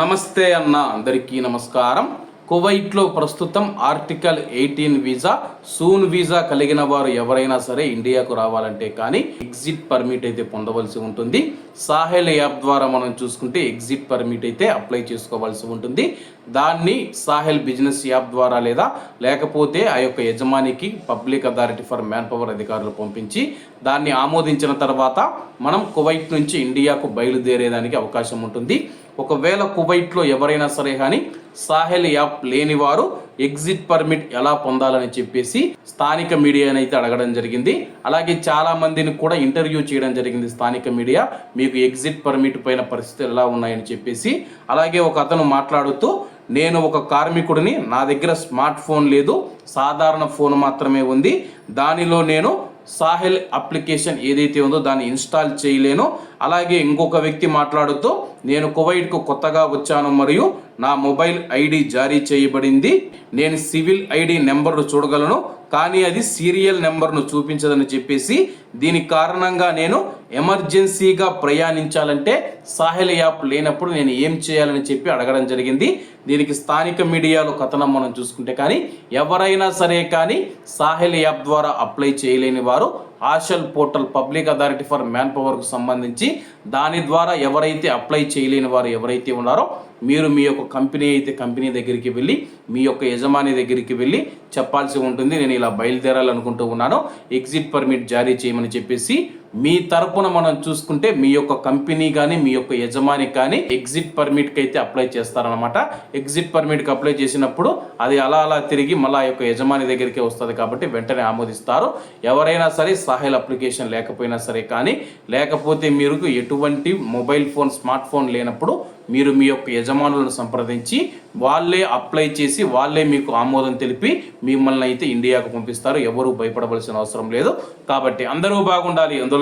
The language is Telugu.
నమస్తే అన్న అందరికీ నమస్కారం. కువైట్లో ప్రస్తుతం ఆర్టికల్ ఎయిటీన్ వీసా సూన్ వీసా కలిగిన వారు ఎవరైనా సరే ఇండియాకు రావాలంటే కానీ ఎగ్జిట్ పర్మిట్ అయితే పొందవలసి ఉంటుంది. సాహెల్ యాప్ ద్వారా మనం చూసుకుంటే ఎగ్జిట్ పర్మిట్ అయితే అప్లై చేసుకోవాల్సి ఉంటుంది. దాన్ని సాహెల్ బిజినెస్ యాప్ ద్వారా లేదా లేకపోతే ఆ యొక్క యజమానికి public authority for manpower అధికారులు పంపించి దాన్ని ఆమోదించిన తర్వాత మనం కువైట్ నుంచి ఇండియాకు బయలుదేరేదానికి అవకాశం ఉంటుంది. ఒకవేళ కువైట్లో ఎవరైనా సరే కానీ సాహెల్ యాప్ లేని వారు ఎగ్జిట్ పర్మిట్ ఎలా పొందాలని చెప్పేసి స్థానిక మీడియాని అయితే అడగడం జరిగింది. అలాగే చాలా మందిని కూడా ఇంటర్వ్యూ చేయడం జరిగింది స్థానిక మీడియా. మీకు ఎగ్జిట్ పర్మిట్ పైన పరిస్థితులు ఎలా ఉన్నాయని చెప్పేసి అలాగే ఒక అతను మాట్లాడుతూ నేను ఒక కార్మికుడిని నా దగ్గర స్మార్ట్ ఫోన్ లేదు సాధారణ ఫోన్ మాత్రమే ఉంది దానిలో నేను సాహిల్ అప్లికేషన్ ఏదైతే ఉందో దాన్ని ఇన్స్టాల్ చేయలేను. అలాగే ఇంకొక వ్యక్తి మాట్లాడుతూ నేను కువైట్కు కొత్తగా వచ్చాను మరియు నా మొబైల్ ఐడి జారీ చేయబడింది నేను సివిల్ ఐడి నెంబర్ను చూడగలను కానీ అది సీరియల్ నెంబర్ను చూపించదని చెప్పేసి దీని కారణంగా నేను ఎమర్జెన్సీగా ప్రయాణించాలంటే సాహెల్ యాప్ లేనప్పుడు నేను ఏం చేయాలని చెప్పి అడగడం జరిగింది. దీనికి స్థానిక మీడియాలో కథనం మనం చూసుకుంటే కానీ ఎవరైనా సరే కానీ సాహెల్ యాప్ ద్వారా అప్లై చేయలేని వారు Ashal portal public authority for man పవర్కు సంబంధించి దాని ద్వారా ఎవరైతే అప్లై చేయలేని వారు ఎవరైతే ఉన్నారో మీరు మీ యొక్క కంపెనీ అయితే కంపెనీ దగ్గరికి వెళ్ళి మీ యొక్క యజమాని దగ్గరికి వెళ్ళి చెప్పాల్సి ఉంటుంది. నేను ఇలా బయలుదేరాలనుకుంటూ ఉన్నాను. ఎగ్జిట్ పర్మిట్ జారీ చేయమని చెప్పేసి మీ తరపున మనం చూసుకుంటే మీ యొక్క కంపెనీ కానీ మీ యొక్క యజమాని కానీ ఎగ్జిట్ పర్మిట్కి అయితే అప్లై చేస్తారనమాట ఎగ్జిట్ పర్మిట్కి అప్లై చేసినప్పుడు అది అలా అలా తిరిగి మళ్ళీ ఆ యొక్క యజమాని దగ్గరికి వస్తుంది కాబట్టి వెంటనే ఆమోదిస్తారు. ఎవరైనా సరే సాహిల్ అప్లికేషన్ లేకపోయినా సరే కానీ లేకపోతే మీరు ఎటువంటి మొబైల్ ఫోన్ స్మార్ట్ ఫోన్ లేనప్పుడు మీరు మీ యొక్క యజమానులను సంప్రదించి వాళ్ళే అప్లై చేసి వాళ్ళే మీకు ఆమోదం తెలిపి మిమ్మల్ని అయితే ఇండియాకు పంపిస్తారు. ఎవరు భయపడవలసిన అవసరం లేదు. కాబట్టి అందరూ బాగుండాలి. అందులో